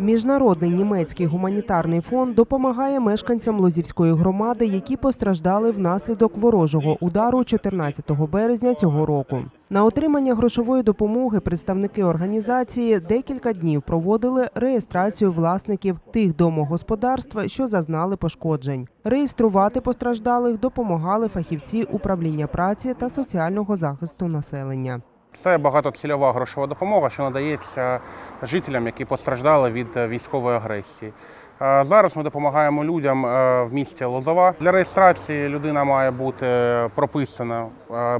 Міжнародний німецький гуманітарний фонд допомагає мешканцям Лозівської громади, які постраждали внаслідок ворожого удару 14 березня цього року. На отримання грошової допомоги представники організації декілька днів проводили реєстрацію власників тих домогосподарств, що зазнали пошкоджень. Реєструвати постраждалих допомагали фахівці управління праці та соціального захисту населення. Це багатоцільова грошова допомога, що надається жителям, які постраждали від е, військової агресії. Е, Зараз ми допомагаємо людям е, в місті Лозова. Для реєстрації людина має бути прописана,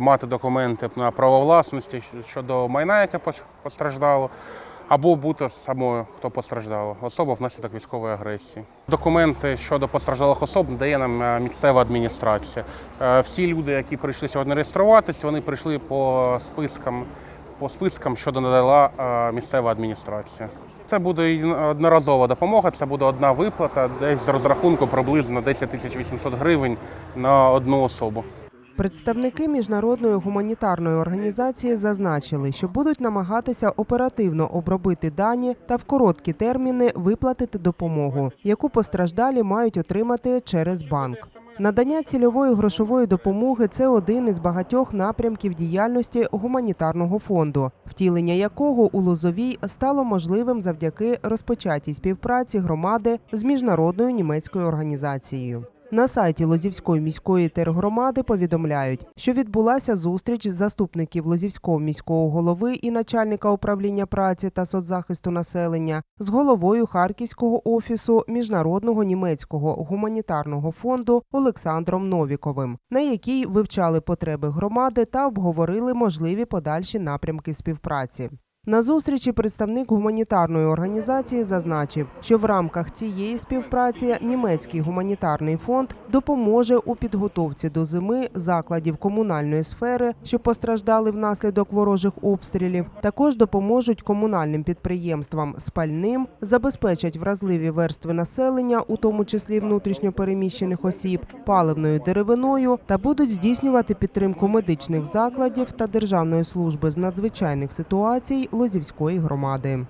мати документи на право власності щодо майна, яке постраждало, або бути самою, хто постраждала, особа внаслідок військової агресії. Документи щодо постраждалих особ надає нам е, місцева адміністрація. Е, Всі люди, які прийшли сьогодні реєструватися, вони прийшли по спискам, по спискам, що надала е, місцева адміністрація. Це буде одноразова допомога, це буде одна виплата, десь з розрахунку приблизно 10 тисяч 800 гривень на одну особу. Представники міжнародної гуманітарної організації зазначили, що будуть намагатися оперативно обробити дані та в короткі терміни виплатити допомогу, яку постраждалі мають отримати через банк. Надання цільової грошової допомоги це один із багатьох напрямків діяльності гуманітарного фонду, втілення якого у Лозовій стало можливим завдяки розпочатій співпраці громади з міжнародною німецькою організацією. На сайті Лозівської міської тергромади повідомляють, що відбулася зустріч заступників Лозівського міського голови і начальника управління праці та соцзахисту населення з головою Харківського офісу міжнародного німецького гуманітарного фонду Олександром Новіковим, на якій вивчали потреби громади та обговорили можливі подальші напрямки співпраці. На зустрічі представник гуманітарної організації зазначив, що в рамках цієї співпраці німецький гуманітарний фонд допоможе у підготовці до зими закладів комунальної сфери, що постраждали внаслідок ворожих обстрілів. Також допоможуть комунальним підприємствам з пальним, забезпечать вразливі верстви населення, у тому числі внутрішньопереміщених осіб, паливною деревиною, та будуть здійснювати підтримку медичних закладів та Державної служби з надзвичайних ситуацій Лозівської громади.